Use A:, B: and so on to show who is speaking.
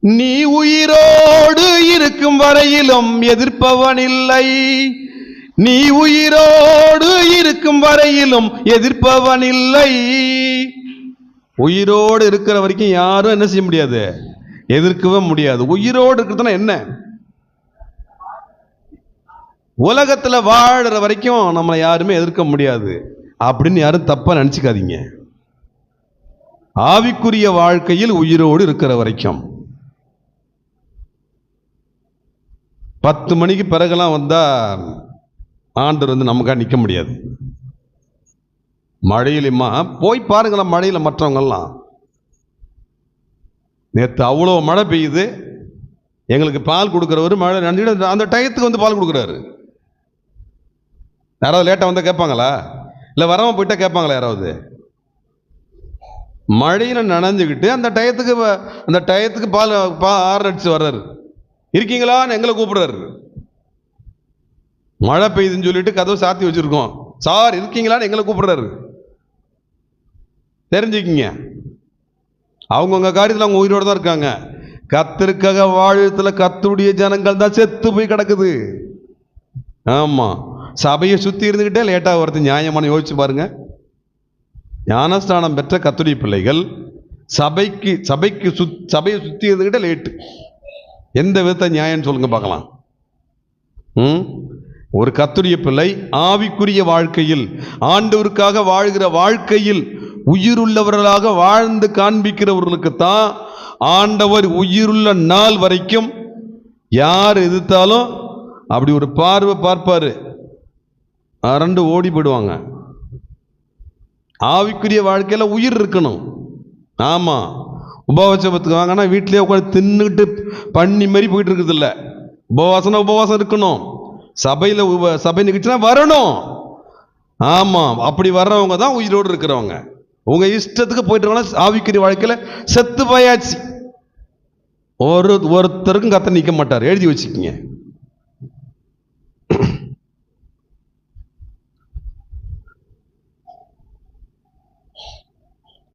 A: நீ உயிரோடு இருக்கும் வரையிலும் எதிர்ப்பவன் இல்லை. நீ உயிரோடு இருக்கும் வரையிலும் எதிர்ப்பவன் இல்லை. உயிரோடு இருக்கிற வரைக்கும் யாரும் என்ன செய்ய முடியாது? எதிர்க்கவே முடியாது. உயிரோடு இருக்கிறதுனா என்ன? உலகத்துல வாழ்கிற வரைக்கும் நம்மளை யாருமே எதிர்க்க முடியாது. அப்படின்னு யாரும் தப்பாக நினச்சிக்காதீங்க. ஆவிக்குரிய வாழ்க்கையில் உயிரோடு இருக்கிற வரைக்கும். பத்து மணிக்கு பிறகுலாம் வந்தால் ஆண்டர் வந்து நமக்காக நிற்க முடியாது. மழையிலுமா போய் பாருங்களேன் மழையில் மற்றவங்கெல்லாம். நேற்று அவ்வளோ மழை பெய்யுது. எங்களுக்கு பால் கொடுக்குறவர் மழை நன்றிட அந்த டயத்துக்கு வந்து பால் கொடுக்குறாரு. யாராவது லேட்டாக வந்தால் கேட்பாங்களா? இல்லை வராமல் போயிட்டா கேட்பாங்களா யாராவது? மழையில் நனைஞ்சுக்கிட்டு அந்த டயத்துக்கு வ- அந்த டயத்துக்கு பால் பா ஆறு அடிச்சு வர்றாரு. இருக்கீங்களான்னு எங்களை கூப்பிடுறாரு. மழை பெய்யுதுன்னு சொல்லிட்டு கதவை சாத்தி வச்சுருக்கோம். சார் இருக்கீங்களான்னு எங்களை கூப்பிடுறாரு. தெரிஞ்சுக்கிங்க. அவங்கவுங்க காரியத்தில் அவங்க உயிரோடு தான் இருக்காங்க. கத்திற்காக வாழ்த்துல கத்துடைய ஜனங்கள் தான் செத்து போய் கிடக்குது. ஆமாம் சபையை சுற்றி இருந்துக்கிட்டே லேட்டாக வருது நியாயமான யோசிச்சு பாருங்க. ஞானஸ்தானம் பெற்ற கத்துடைய பிள்ளைகள் சபைக்கு சபைக்கு சுத் சபையை சுற்றி இருந்துக்கிட்டே லேட்டு. எந்த விதத்தை நியாயம்னு சொல்லுங்க பார்க்கலாம். ம்? ஒரு கத்துரிய பிள்ளை ஆவிக்குரிய வாழ்க்கையில் ஆண்டவருக்காக வாழ்கிற வாழ்க்கையில் உயிருள்ளவர்களாக வாழ்ந்து காண்பிக்கிறவர்களுக்கு தான் ஆண்டவர் உயிருள்ள நாள் வரைக்கும் யார் எதிர்த்தாலும் அப்படி ஒரு பார்வை பார்ப்பார். அரண்டு ஓடி போயிடுவாங்க. ஆவிக்குரிய வாழ்க்கையில் உயிர் இருக்கணும். ஆமாம் உபவாசத்துக்கு வாங்கன்னா வீட்டிலேயே உட்காந்து தின்னுக்கிட்டு பண்ணி மாதிரி போயிட்டு இருக்குது இல்லை உபவாசம்னா உபவாசம் இருக்கணும். சபையில் உப சபை நிகழ்ச்சினா வரணும். ஆமாம் அப்படி வர்றவங்க தான் உயிரோடு இருக்கிறவங்க. உங்கள் இஷ்டத்துக்கு போயிட்டு ஆவிக்கிற வாழ்க்கையில் செத்து போயாச்சு. ஒரு ஒருத்தருக்கும் கத்த நிற்க மாட்டார். எழுதி வச்சுக்கிங்க.